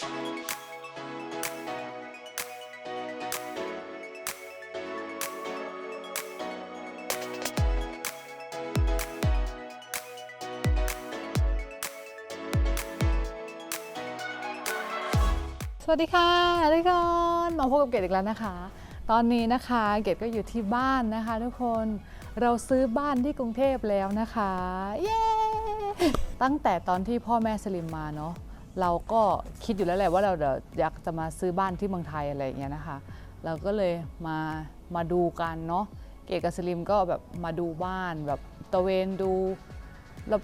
สวัสดีค่ะทุกคนมาพบกับเกดอีกแล้วนะคะ ตอนนี้นะคะเกดก็อยู่ที่บ้านนะคะ ทุกคนเราซื้อบ้านที่กรุงเทพแล้วนะคะ เย้ตั้งแต่ตอนที่พ่อแม่สลิมมาเนาะ เราก็คิดอยู่แล้วแหละว่าเราเดี๋ยวอยากจะมาซื้อบ้านที่เมืองไทยอะไรอย่างเงี้ยนะคะ เราก็เลยมามาดูกันเนาะเกดกับสลิมก็แบบมาดูบ้านแบบตะเวนดู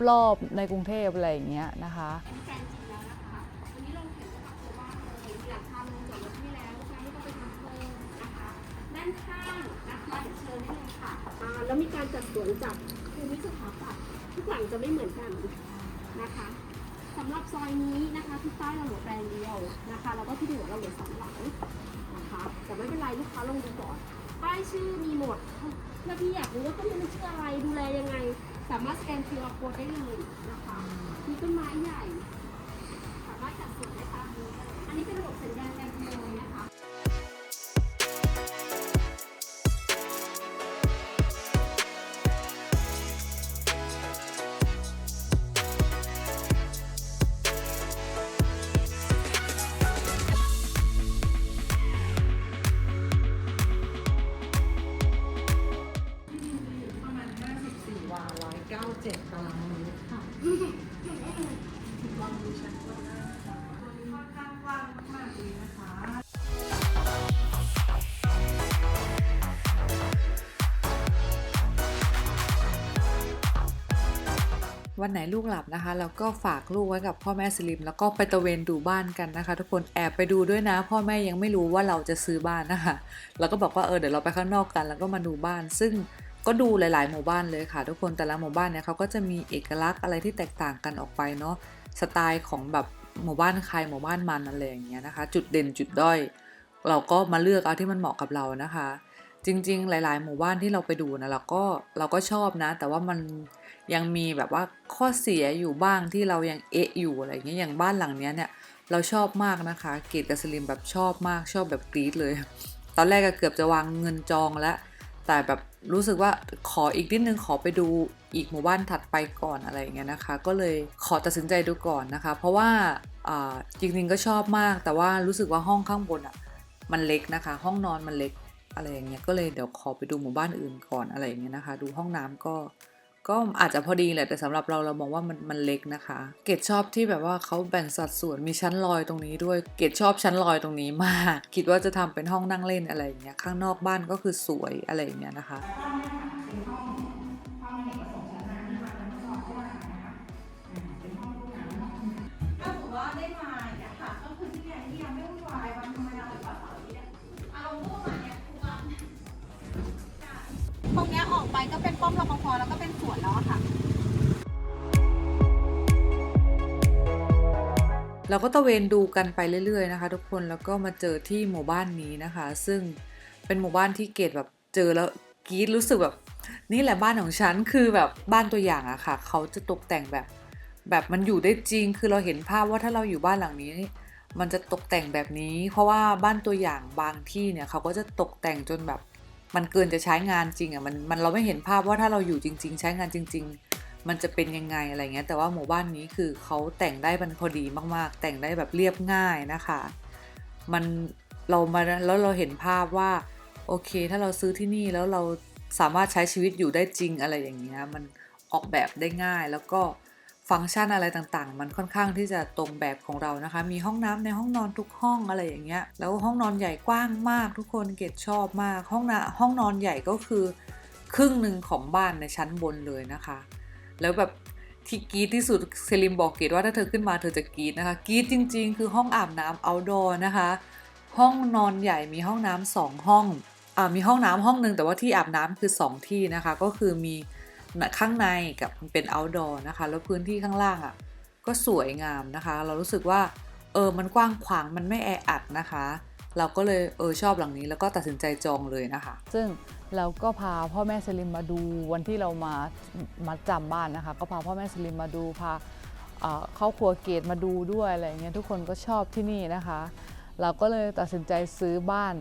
รอบๆในกรุงเทพอะไรอย่างเงี้ยนะคะแฟนจริงแล้วนะคะวันนี้เราเห็นว่าตัวบ้าเลยหลังคาลงจอดรถที่แล้วใช้ก็ไปทำเพิ่มนะคะด้านข้างนะคะเดี๋ยวเชิญได้เลยค่ะแล้วมีการจัดสวนจากภูมิสถาปัตย์ทุกหลังจะไม่เหมือนกันนะคะ สำหรับซอยนี้นะคะที่ใต้เราเหลือแปลงเดียวนะคะแล้วก็ที่เหนือเราเหลือสองหลังนะคะแต่ไม่เป็นไรลูกค้าลงดูก่อนป้ายชื่อมีหมดถ้าพี่อยากรู้ว่าต้นไม้มันชื่ออะไรดูแลยังไง สามารถสแกน QR code ได้เลยนะคะมีต้นไม้ใหญ่ สามารถจัดส่วนได้ตามนี้เลยอันนี้เป็นระบบสัญญาณการขโมยนะคะ วันไหนลูกหลับนะคะเราก็ฝากลูกไว้กับพ่อแม่สลิม แล้วก็ไปตะเวนดูบ้านกันนะคะ ทุกคนแอบไปดูด้วยนะ พ่อแม่ยังไม่รู้ว่าเราจะซื้อบ้านนะคะเราก็บอกว่าเออเดี๋ยวเราไปข้างนอกกัน แล้วก็มาดูบ้าน ซึ่งก็ดูหลาย ๆ หมู่บ้านเลยค่ะ ทุกคนแต่ละหมู่บ้านเนี่ยเขาก็จะมีเอกลักษณ์อะไรที่แตกต่างกันออกไปเนาะสไตล์ของแบบหมู่บ้านใครหมู่บ้านมันอะไรอย่างเงี้ยนะคะ จุดเด่นจุดด้อย เราก็มาเลือกเอาที่มันเหมาะกับเรานะคะ จริง ๆ หลาย ๆ หมู่บ้านที่เราไปดูนะเราก็เราก็ชอบนะ แต่ว่ามันยังมีแบบว่าข้อเสียอยู่บ้างที่เรายังเอะอยู่อะไรอย่างเงี้ยอย่างบ้านหลังเนี้ยเนี่ยเราชอบมากนะคะเกดกับสลิมแบบชอบมากชอบแบบกรี๊ดเลย ตอนแรกก็เกือบจะวางเงินจองแล้ว แต่แบบรู้สึกว่าขออีกนิดนึงขอไปดูอีกหมู่บ้านถัดไปก่อนอะไรอย่างเงี้ยนะคะ ก็เลยขอตัดสินใจดูก่อนนะคะ เพราะว่าอ่าจริงๆก็ชอบมาก แต่ว่ารู้สึกว่าห้องข้างบนอะมันเล็กนะคะ ห้องนอนมันเล็ก อะไรอย่างเงี้ยก็เลยเดี๋ยวขอไปดูหมู่บ้านอื่นก่อนอะไรอย่างเงี้ยนะคะ ดูห้องน้ำก็ก็อาจจะพอดีแหละแต่สำหรับเราเรามองว่ามันมันเล็กนะคะ เกดชอบที่แบบว่าเขาแบ่งสัดส่วนมีชั้นลอยตรงนี้ด้วยเกดชอบชั้นลอยตรงนี้มาก คิดว่าจะทำเป็นห้องนั่งเล่นอะไรอย่างเงี้ยข้างนอกบ้านก็คือสวยอะไรอย่างเงี้ยนะคะ เราก็ตะเวนดูกันไปเรื่อย ๆ นะคะ ทุกคนแล้วก็มาเจอที่หมู่บ้านนี้นะคะ ซึ่งเป็นหมู่บ้านที่เกดแบบเจอแล้วกรีดรู้สึกแบบนี่แหละบ้านของฉันคือแบบบ้านตัวอย่างอะค่ะ เขาจะตกแต่งแบบ แบบมันอยู่ได้จริง คือเราเห็นภาพว่าถ้าเราอยู่บ้านหลังนี้ มันจะตกแต่งแบบนี้ เพราะว่าบ้านตัวอย่างบางที่เนี่ยเขาก็จะตกแต่งจนแบบ มันเกินจะใช้งานจริงอะมันมันเราไม่เห็นภาพว่าถ้าเราอยู่จริง ๆ ใช้งานจริง ๆ มันจะเป็นยังไงอะไรเงี้ยแต่ว่าหมู่บ้านนี้คือเขาแต่งได้มันพอดีมากๆ แต่งได้แบบเรียบง่ายนะคะ มันเรามาแล้วเราเห็นภาพว่าโอเค ถ้าเราซื้อที่นี่แล้วเราสามารถใช้ชีวิตอยู่ได้จริงอะไรอย่างเงี้ยมันออกแบบได้ง่ายแล้วก็ฟังก์ชันอะไรต่างๆ มันค่อนข้างที่จะตรงแบบของเรานะคะ มีห้องน้ำในห้องนอนทุกห้องอะไรอย่างเงี้ย แล้วห้องนอนใหญ่กว้างมากทุกคนเกดชอบมาก ห้องนะห้องนอนใหญ่ก็คือ ครึ่งหนึ่งของบ้านในชั้นบนเลยนะคะ แล้วแบบที่กีดที่สุดเซลิมบอกเกดว่าถ้าเธอขึ้นมาเธอจะกีดนะคะ กีดจริง ๆ คือห้องอาบน้ำ outdoor นะคะ ห้องนอนใหญ่มีห้องน้ำสองห้องอ่ามีห้องน้ำห้องหนึ่งแต่ว่าที่อาบน้ำคือ 2 ที่นะคะ ก็คือมีข้างในกับเป็น outdoor นะคะ แล้วพื้นที่ข้างล่างอะก็สวยงามนะคะ เรารู้สึกว่าเออมันกว้างขวางมันไม่แออัดนะคะ เราก็เลยเออชอบหลังนี้แล้วก็ตัดสินใจจองเลยนะคะ ซึ่ง เราก็พาพ่อแม่สลิมมาดูวันที่เรามามาจำบ้านนะคะ ก็พาพ่อแม่สลิมมาดูพาเอ่อครอบครัวเกตมาดูด้วยอะไรเงี้ยทุกคนก็ชอบที่นี่นะคะ เราก็เลยตัดสินใจซื้อบ้าน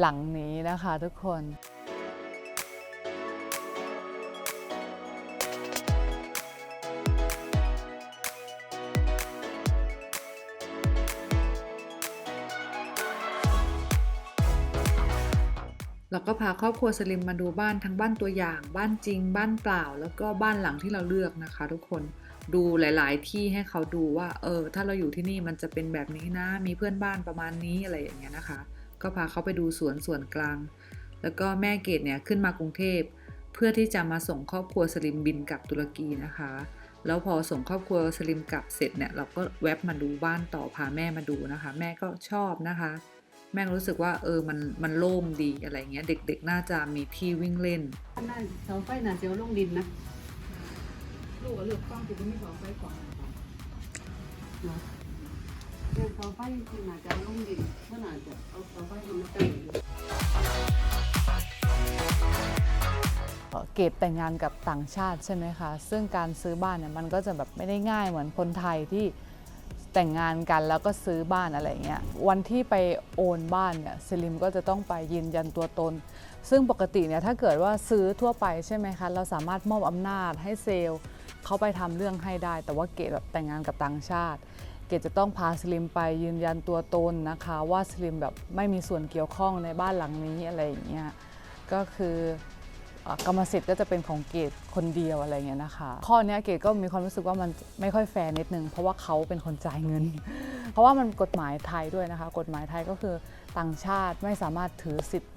หลังนี้นะคะทุกคน เราก็พาครอบครัวสลิมมาดูบ้านทั้งบ้านตัวอย่าง บ้านจริง บ้านเปล่า แล้วก็บ้านหลังที่เราเลือกนะคะ ทุกคนดูหลาย ๆ ที่ให้เขาดูว่าเออถ้าเราอยู่ที่นี่มันจะเป็นแบบนี้นะ มีเพื่อนบ้านประมาณนี้อะไรอย่างเงี้ยนะคะ ก็พาเขาไปดูสวนส่วนกลาง แล้วก็แม่เกดเนี่ยขึ้นมากรุงเทพ เพื่อที่จะมาส่งครอบครัวสลิมบินกลับตุรกีนะคะ แล้วพอส่งครอบครัวสลิมกลับเสร็จเนี่ยเราก็แวบมาดูบ้านต่อพาแม่มาดูนะคะ แม่ก็ชอบนะคะ แม่รู้สึกว่าเออมันมันโล่งดีอะไรเงี้ย เด็กๆ น่าจะมีที่วิ่งเล่นน่าเสาไฟน่าจะเอาลงดินนะลูกเลือกต้องติดไม่เสองไฟก่อนเนาะเนี่ยเสาไฟหน่าจะลงดินเมื่อน่าจะเอาเสาไฟมาแต่งเอ่อเกดแต่งงานกับต่างชาติใช่ไหมคะ ซึ่งการซื้อบ้านเนี่ยมันก็จะแบบไม่ได้ง่ายเหมือนคนไทยที่ แต่งงานกันแล้วก็ซื้อบ้านอะไรเงี้ยวันที่ไปโอนบ้านเนี่ยสลิมก็จะต้องไปยืนยันตัวตน ซึ่งปกติเนี่ยถ้าเกิดว่าซื้อทั่วไปใช่ไหมคะเราสามารถมอบอำนาจให้เซลล์เขาไปทำเรื่องให้ได้ แต่ว่าเกดแบบแต่งงานกับต่างชาติ เกดจะต้องพาสลิมไปยืนยันตัวตนนะคะ ว่าสลิมแบบไม่มีส่วนเกี่ยวข้องในบ้านหลังนี้อะไรอย่างเงี้ยก็คือ กรรมสิทธิ์ก็จะเป็นของเกดคนเดียวอะไรเงี้ยนะคะ ข้อนี้เกดก็มีความรู้สึกว่ามันไม่ค่อยแฟร์นิดนึง เพราะว่าเขาเป็นคนจ่ายเงิน เพราะว่ามันกฎหมายไทยด้วยนะคะ กฎหมายไทยก็คือต่างชาติไม่สามารถถือสิทธิ์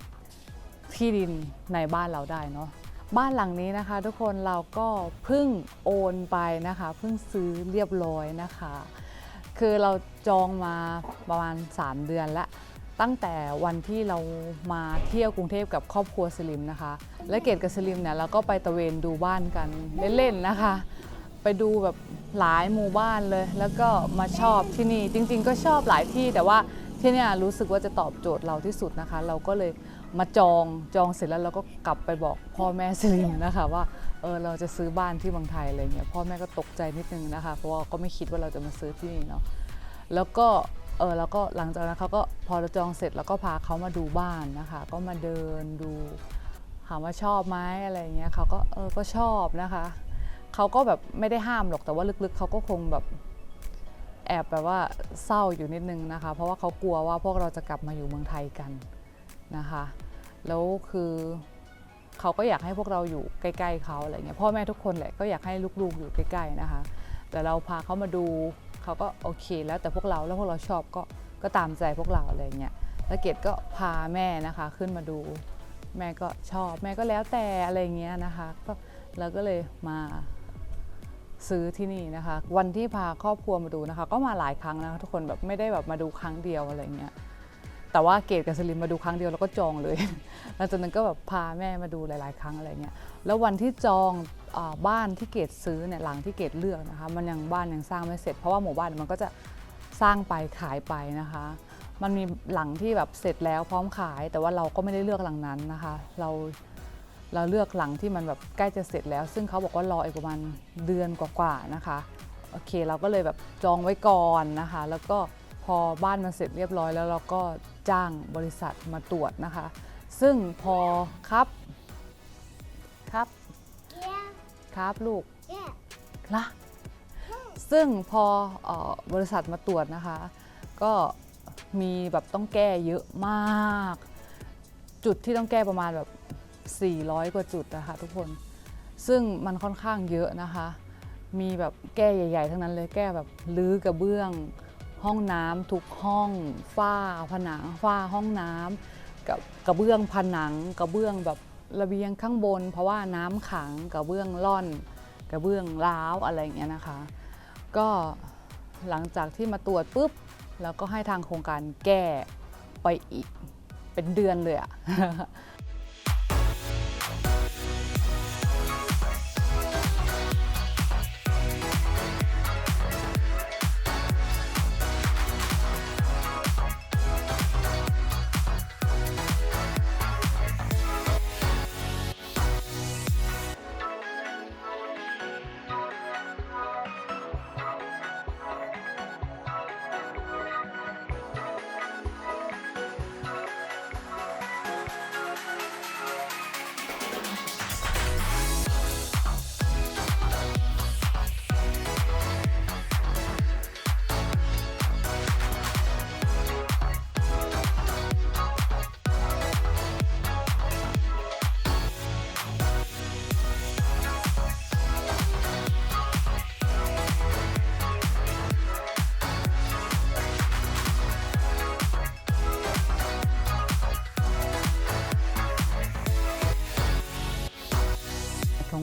ที่ดินในบ้านเราได้เนาะบ้านหลังนี้นะคะ ทุกคนเราก็เพิ่งโอนไปนะคะเพิ่งซื้อเรียบร้อยนะคะ คือเราจองมาประมาณ 3 เดือนแล้ว ตั้งแต่วันที่เรามาเที่ยวกรุงเทพกับครอบครัวสลิมนะคะ และเกดกับสลิมเนี่ยเราก็ไปตะเวนดูบ้านกันเล่นๆนะคะ ไปดูแบบหลายหมู่บ้านเลย แล้วก็มาชอบที่นี่จริง ๆ ก็ชอบหลายที่แต่ว่าที่เนี่ยรู้สึกว่าจะตอบโจทย์เราที่สุดนะคะ เราก็เลยมาจองจองเสร็จแล้วเราก็กลับไปบอกพ่อแม่สลิมนะคะว่าเออเราจะซื้อบ้านที่เมืองไทยอะไรเงี้ยพ่อแม่ก็ตกใจนิดนึงนะคะ เพราะว่าก็ไม่คิดว่าเราจะมาซื้อที่นี่เนาะแล้วก็ เออแล้วก็หลังจากนั้นเขาก็พอเราจองเสร็จแล้วก็พาเขามาดูบ้านนะคะ ก็มาเดินดูถามว่าชอบไหมอะไรเงี้ยเขาก็เออก็ชอบนะคะเขาก็แบบไม่ได้ห้ามหรอกแต่ว่าลึกๆเขาก็คงแบบแอบแบบว่าเศร้าอยู่นิดนึงนะคะ เพราะว่าเขากลัวว่าพวกเราจะกลับมาอยู่เมืองไทยกันนะคะ แล้วคือเขาก็อยากให้พวกเราอยู่ใกล้ ๆเขาอะไรเงี้ยพ่อแม่ทุกคนแหละก็อยากให้ลูกๆอยู่ใกล้ๆนะคะ แต่เราพาเขามาดู เขาก็โอเค แล้วแต่พวกเราแล้วพวกเราชอบก็ก็ตามใจพวกเราอะไรเงี้ยแล้วเกดก็พาแม่นะคะขึ้นมาดู แม่ก็ชอบแม่ก็แล้วแต่อะไรเงี้ยนะคะก็เราก็เลยมาซื้อที่นี่นะคะ วันที่พาครอบครัวมาดูนะคะ ก็มาหลายครั้งนะคะทุกคนแบบไม่ได้แบบมาดูครั้งเดียวอะไรเงี้ยแต่ว่าเกดกับสลิมมาดูครั้งเดียวแล้วก็จองเลยหลังจากนั้นก็แบบพาแม่มาดูหลาย ๆ ครั้งอะไรเงี้ยแล้ววันที่จอง บ้านที่เกดซื้อเนี่ยหลังที่เกดเลือกนะคะ มันยังบ้านยังสร้างไม่เสร็จ เพราะว่าหมู่บ้านมันก็จะสร้างไปขายไปนะคะ มันมีหลังที่แบบเสร็จแล้วพร้อมขาย แต่ว่าเราก็ไม่ได้เลือกหลังนั้นนะคะ เราเราเลือกหลังที่มันแบบใกล้จะเสร็จแล้ว ซึ่งเขาบอกว่ารออีกประมาณเดือนกว่าๆนะคะโอเคเราก็เลยแบบจองไว้ก่อนนะคะ แล้วก็พอบ้านมันเสร็จเรียบร้อยแล้วเราก็จ้างบริษัทมาตรวจนะคะ ซึ่งพอครับครับ ครับลูก yeah. ละซึ่งพอเออบริษัทมาตรวจนะคะ ก็มีแบบต้องแก้เยอะมาก จุดที่ต้องแก้ประมาณแบบ 400 กว่าจุดนะคะทุกคน ซึ่งมันค่อนข้างเยอะนะคะ มีแบบแก้ใหญ่ ๆ ทั้งนั้นเลยแก้แบบรื้อกระเบื้อง ห้องน้ำทุกห้อง ฝ้าผนังฝ้าห้องน้ำกับกระเบื้องผนังกระเบื้องแบบ ระเบียงข้างบน เพราะว่าน้ำขังกระเบื้องล่อนกระเบื้องร้าวอะไรอย่างเงี้ยนะคะ ก็หลังจากที่มาตรวจปุ๊บแล้วก็ให้ทางโครงการแก้ไปอีกเป็นเดือนเลยอะ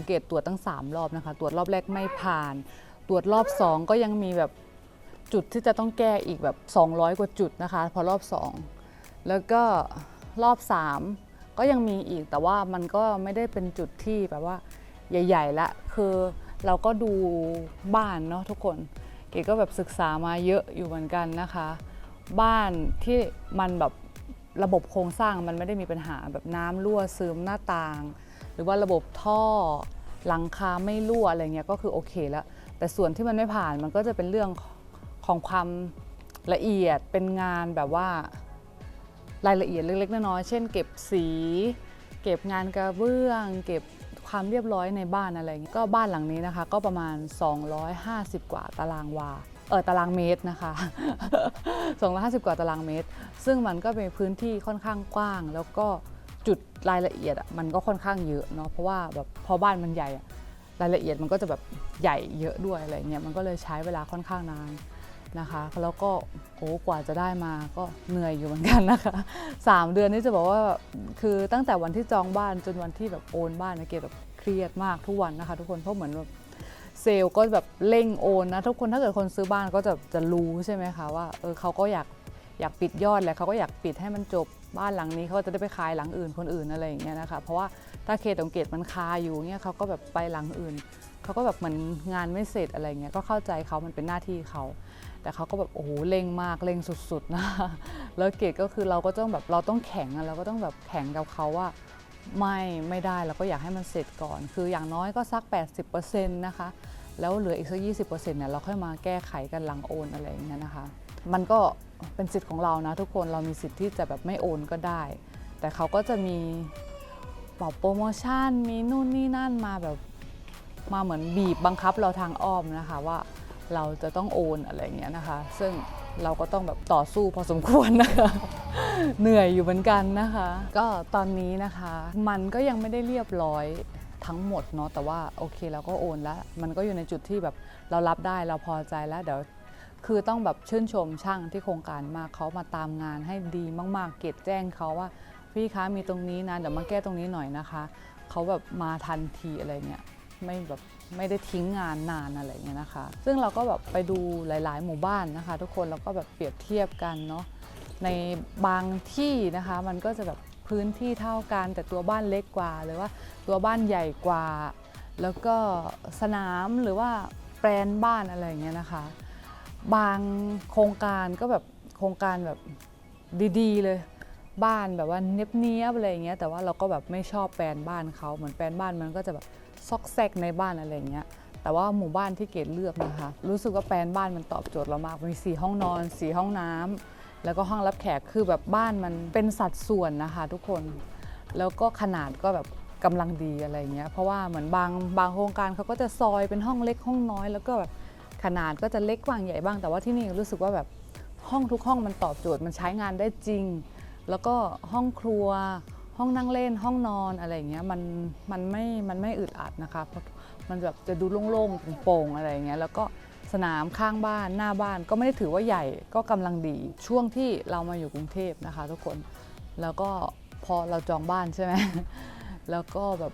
เกตตรวจตั้ง 3 รอบนะคะ ตรวจรอบแรกไม่ผ่าน ตรวจรอบ 2 ก็ยังมีแบบจุดที่จะต้องแก้อีกแบบ 200 กว่าจุดนะคะ พอรอบ 2 แล้วก็รอบ 3 ก็ยังมีอีกแต่ว่ามันก็ไม่ได้เป็นจุดที่แบบว่าใหญ่ๆละคือเราก็ดูบ้านเนาะทุกคนเกดก็แบบศึกษามาเยอะอยู่เหมือนกันนะคะ บ้านที่มันแบบระบบโครงสร้างมันไม่ได้มีปัญหาแบบน้ำรั่วซึมหน้าต่าง หรือว่าระบบท่อ หลังคาไม่รั่วอะไรเงี้ยก็คือโอเคแล้ว แต่ส่วนที่มันไม่ผ่านมันก็จะเป็นเรื่องของความละเอียดเป็นงานแบบว่ารายละเอียดเล็กๆน้อยๆเช่น เก็บสี เก็บงานกระเบื้อง เก็บความเรียบร้อยในบ้านอะไรเงี้ยก็บ้านหลังนี้นะคะ ก็ประมาณ 250 กว่าตารางวาเออตารางเมตรนะคะ 250 กว่าตารางเมตร ซึ่งมันก็เป็นพื้นที่ค่อนข้างกว้าง แล้วก็ จุดรายละเอียดอะมันก็ค่อนข้างเยอะเนาะเพราะว่าแบบพอบ้านมันใหญ่อะรายละเอียดมันก็จะแบบใหญ่เยอะด้วยอะไรเงี้ยมันก็เลยใช้เวลาค่อนข้างนานนะคะแล้วก็โอ้กว่าจะได้มาก็เหนื่อยอยู่เหมือนกันนะคะสามเดือนนี้จะบอกว่าคือตั้งแต่วันที่จองบ้านจนวันที่แบบโอนบ้านนะเกดแบบเครียดมากทุกวันนะคะ ทุกคนเพราะเหมือนแบบเซลล์ก็แบบเร่งโอนนะทุกคนถ้าเกิดคนซื้อบ้านก็จะจะรู้ใช่ไหมคะว่าเออเขาก็อยาก อยากปิดยอดแหละเขาก็อยากปิดให้มันจบบ้านหลังนี้เขาจะได้ไปขายหลังอื่นคนอื่นอะไรอย่างเงี้ยนะคะเพราะว่าถ้าเคตองเกตมันคาอยู่เงี้ยเขาก็แบบไปหลังอื่นเขาก็แบบเหมือนงานไม่เสร็จอะไรเงี้ยก็เข้าใจเขามันเป็นหน้าที่เขาแต่เขาก็แบบโอ้โหเร่งมากเร่งสุดๆนะแล้วเกดก็คือเราก็ต้องแบบเราต้องแข็งอะเราก็ต้องแบบแข็งกับเขาว่าไม่ไม่ได้เราก็อยากให้มันเสร็จก่อน คืออย่างน้อยก็สัก 80%นะคะแล้วเหลืออีกสัก 20%เนี่ยเราค่อยมาแก้ไขกันหลังโอนอะไรอย่างเงี้ยนะคะ มันก็เป็นสิทธิ์ของเรานะทุกคนเรามีสิทธิ์ที่จะแบบไม่โอนก็ได้ แต่เขาก็จะมีบอกโปรโมชั่นมีนู่นนี่นั่นมาแบบมาเหมือนบีบบังคับเราทางอ้อมนะคะว่าเราจะต้องโอนอะไรเงี้ยนะคะ ซึ่งเราก็ต้องแบบต่อสู้พอสมควรนะคะเหนื่อยอยู่เหมือนกันนะคะ ก็ตอนนี้นะคะมันก็ยังไม่ได้เรียบร้อยทั้งหมดเนาะแต่ว่าโอเคเราก็โอนแล้ว มันก็อยู่ในจุดที่แบบเรารับได้เราพอใจแล้วเดี๋ยว คือต้องแบบชื่นชมช่างที่โครงการมากเขามาตามงานให้ดีมากๆ เกตแจ้งเขาว่า พี่คะมีตรงนี้นะเดี๋ยวมาแก้ตรงนี้หน่อยนะคะเขาแบบมาทันทีอะไรเงี้ยไม่แบบไม่ได้ทิ้งงานนานอะไรเงี้ยนะคะ ซึ่งเราก็แบบไปดูหลาย ๆ หมู่บ้านนะคะ ทุกคนแล้วก็แบบเปรียบเทียบกันเนาะในบางที่นะคะ มันก็จะแบบพื้นที่เท่ากันแต่ตัวบ้านเล็กกว่า หรือว่าตัวบ้านใหญ่กว่า แล้วก็สนามหรือว่าแปลนบ้านอะไรเงี้ยนะคะ บางโครงการก็แบบโครงการแบบดีๆ เลย บ้านแบบว่าเนี้ยบๆอะไรอย่างเงี้ยแต่ว่าเราก็แบบไม่ชอบแปลนบ้านเขาเหมือนแปลนบ้านมันก็จะแบบซอกแซกในบ้านอะไรอย่างเงี้ยแต่ว่าหมู่บ้านที่เกดเลือกนะคะ รู้สึกว่าแปลนบ้านมันตอบโจทย์เรามากมีสี่ห้องนอนสี่ห้องน้ำแล้วก็ห้องรับแขกคือแบบบ้านมันเป็นสัดส่วนนะคะ ทุกคนแล้วก็ขนาดก็แบบกำลังดีอะไรเงี้ยเพราะว่าเหมือนบางบางโครงการเขาก็จะซอยเป็นห้องเล็กห้องน้อย แล้วก็แบบ ขนาดก็จะเล็กบ้างใหญ่บ้าง แต่ว่าที่นี่รู้สึกว่าแบบห้องทุกห้องมันตอบโจทย์มันใช้งานได้จริง แล้วก็ห้องครัว ห้องนั่งเล่น ห้องนอนอะไรอย่างเงี้ยมันมันไม่มันไม่อึดอัดนะคะเพราะมันแบบจะดูโล่งๆโปร่งๆอะไรอย่างเงี้ยแล้วก็สนามข้างบ้านหน้าบ้านก็ไม่ได้ถือว่าใหญ่ก็กำลังดีช่วงที่เรามาอยู่กรุงเทพนะคะ ทุกคนแล้วก็พอเราจองบ้านใช่ไหมแล้วก็แบบ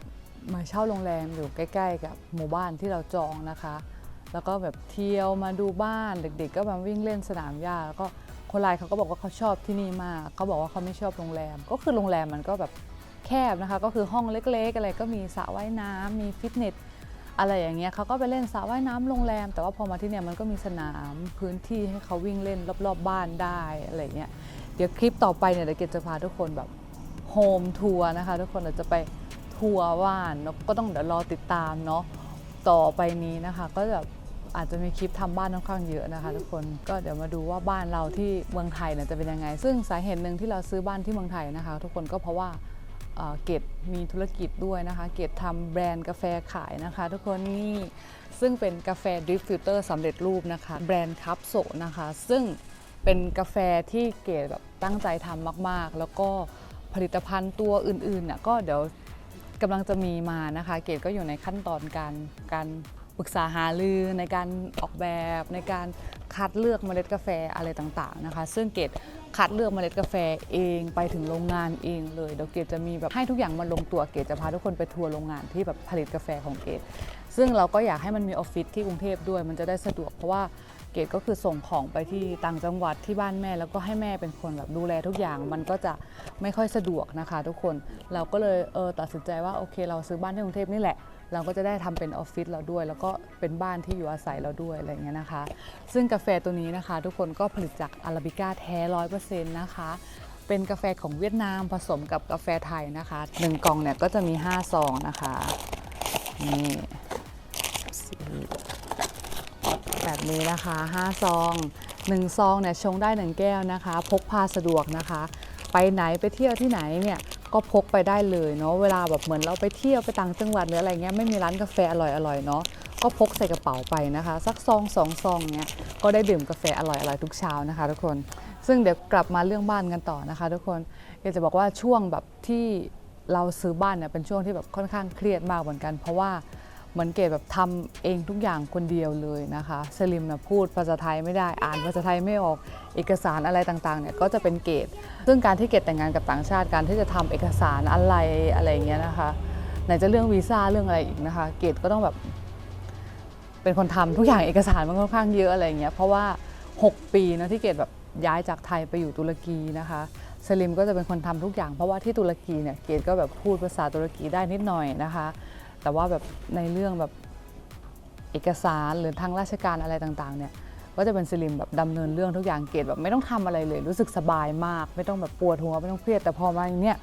มาเช่าโรงแรมอยู่ใกล้ ๆ กับหมู่บ้านที่เราจองนะคะ แล้วก็แบบเที่ยวมาดูบ้านเด็ก ๆ ก็มาวิ่งเล่นสนามหญ้าแล้วก็คนไลน์เขาก็บอกว่าเขาชอบที่นี่มากเขาบอกว่าเขาไม่ชอบโรงแรม ก็คือโรงแรมมันก็แบบแคบนะคะ ก็คือห้องเล็ก ๆ อะไรก็มีสระว่ายน้ำมีฟิตเนสอะไรอย่างเงี้ยเขาก็ไปเล่นสระว่ายน้ำโรงแรม แต่ว่าพอมาที่เนี่ยมันก็มีสนามพื้นที่ให้เขาวิ่งเล่นรอบ ๆ บ้านได้อะไรเงี้ยเดี๋ยวคลิปต่อไปเนี่ยเดี๋ยวเกดจะพาทุกคนแบบโฮมทัวร์นะคะทุกคนเราจะไปทัวร์บ้านก็ต้องเดี๋ยวรอติดตามเนาะต่อไปนี้นะคะ ก็จะ อาจจะมีคลิปทำบ้านค่อนข้างเยอะนะคะ ทุกคนก็เดี๋ยวมาดูว่าบ้านเราที่เมืองไทยเนี่ยจะเป็นยังไง ซึ่งสาเหตุหนึ่งที่เราซื้อบ้านที่เมืองไทยนะคะ ทุกคนก็เพราะว่าเอ่อเกดมีธุรกิจด้วยนะคะ เกดทำแบรนด์กาแฟขายนะคะ ทุกคนนี่ซึ่งเป็นกาแฟดริฟฟิลเตอร์สำเร็จรูปนะคะ แบรนด์คัพโซนะคะ ซึ่งเป็นกาแฟที่เกดแบบตั้งใจทำมากๆ แล้วก็ผลิตภัณฑ์ตัวอื่นๆน่ะก็เดี๋ยวกำลังจะมีมานะคะ เกดก็อยู่ในขั้นตอนการการ ปรึกษาหารือในการออกแบบในการคัดเลือกเมล็ดกาแฟอะไรต่างๆนะคะ ซึ่งเกดคัดเลือกเมล็ดกาแฟเองไปถึงโรงงานเองเลยเดี๋ยวเกดจะมีแบบให้ทุกอย่างมาลงตัวเกดจะพาทุกคนไปทัวร์โรงงานที่แบบผลิตกาแฟของเกดซึ่งเราก็อยากให้มันมีออฟฟิศที่กรุงเทพด้วย มันจะได้สะดวกเพราะว่าเกดก็คือส่งของไปที่ต่างจังหวัดที่บ้านแม่ แล้วก็ให้แม่เป็นคนแบบดูแลทุกอย่างมันก็จะไม่ค่อยสะดวกนะคะ ทุกคนเราก็เลยเออตัดสินใจว่าโอเค เราซื้อบ้านที่กรุงเทพนี่แหละ เราก็จะได้ทำเป็นออฟฟิศเราด้วย แล้วก็เป็นบ้านที่อยู่อาศัยเราด้วยอะไรเงี้ยนะคะ ซึ่งกาแฟตัวนี้นะคะ ทุกคนก็ผลิตจากอาราบิก้าแท้ร้อยเปอร์เซ็นต์นะคะเป็นกาแฟของเวียดนามผสมกับกาแฟไทยนะคะหนึ่งกล่องเนี่ยก็จะมี 5 ซองนะคะนี่แบบนี้นะคะ 5 ซอง 1 ซองเนี่ยชงได้ 1 แก้วนะคะ พกพาสะดวกนะคะ ไปไหนไปเที่ยวที่ไหนเนี่ย ก็พกไปได้เลยเนาะเวลาแบบเหมือนเราไปเที่ยวไปต่างจังหวัดหรืออะไรเงี้ยไม่มีร้านกาแฟอร่อยๆเนาะก็พกใส่กระเป๋าไปนะคะ สักซองสองซองเนี่ยก็ได้ดื่มกาแฟอร่อยๆทุกเช้านะคะทุกคน ซึ่งเดี๋ยวกลับมาเรื่องบ้านกันต่อนะคะ ทุกคนอยากจะบอกว่าช่วงแบบที่เราซื้อบ้านเนี่ยเป็นช่วงที่แบบค่อนข้างเครียดมากเหมือนกัน เพราะว่าเหมือนเกดแบบทำเองทุกอย่างคนเดียวเลยนะคะสลิมนะพูดภาษาไทยไม่ได้อ่านภาษาไทยไม่ออกเอกสารอะไรต่างๆเนี่ยก็จะเป็นเกด ซึ่งการที่เกดแต่งงานกับต่างชาติการที่จะทำเอกสารอะไรอะไรเงี้ยนะคะไหนจะเรื่องวีซ่าเรื่องอะไรอีกนะคะ เกดก็ต้องแบบเป็นคนทำทุกอย่างเอกสารมันค่อนข้างเยอะอะไรเงี้ยเพราะว่า 6 ปีนะที่เกดแบบย้ายจากไทยไปอยู่ตุรกีนะคะสลิมก็จะเป็นคนทำทุกอย่างเพราะว่าที่ตุรกีเนี่ยเกดก็แบบพูดภาษาตุรกีได้นิดหน่อยนะคะ แต่ว่าแบบในเรื่องแบบเอกสารหรือทางราชการอะไรต่างๆเนี่ย ก็จะเป็นสลิมแบบดำเนินเรื่องทุกอย่างเกดแบบไม่ต้องทำอะไรเลย รู้สึกสบายมาก ไม่ต้องแบบปวดหัวไม่ต้องเครียดแต่พอมาอย่างเนี้ย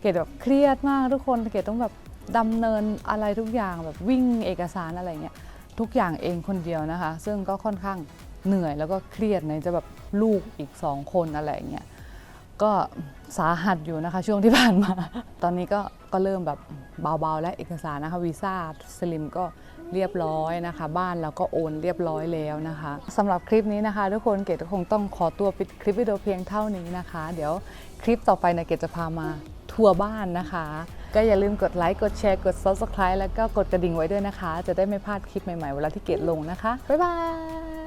เกดแบบเครียดมากทุกคนเกดต้องแบบดำเนินอะไรทุกอย่างแบบวิ่งเอกสารอะไรเงี้ยทุกอย่างเองคนเดียวนะคะ ซึ่งก็ค่อนข้างเหนื่อยแล้วก็เครียดในจะแบบลูกอีกสองคนอะไรเงี้ยก็สาหัสอยู่นะคะช่วงที่ผ่านมา ตอนนี้ก็ก็เริ่มแบบเบาๆ และเอกสารนะคะวีซ่าสลิมก็ เรียบร้อยนะคะ บ้านเราก็โอนเรียบร้อยแล้วนะคะสำหรับคลิปนี้นะคะ ทุกคนเกดคงต้องขอตัวปิดคลิปวิดีโอเพียงเท่านี้นะคะ เดี๋ยวคลิปต่อไปนะเกดจะพามาทัวร์บ้านนะคะ ก็อย่าลืมกดไลค์กดแชร์กด subscribe แล้วก็กดกระดิ่งไว้ด้วยนะคะ จะได้ไม่พลาดคลิปใหม่ๆ เวลาที่เกดลงนะคะบ๊ายบาย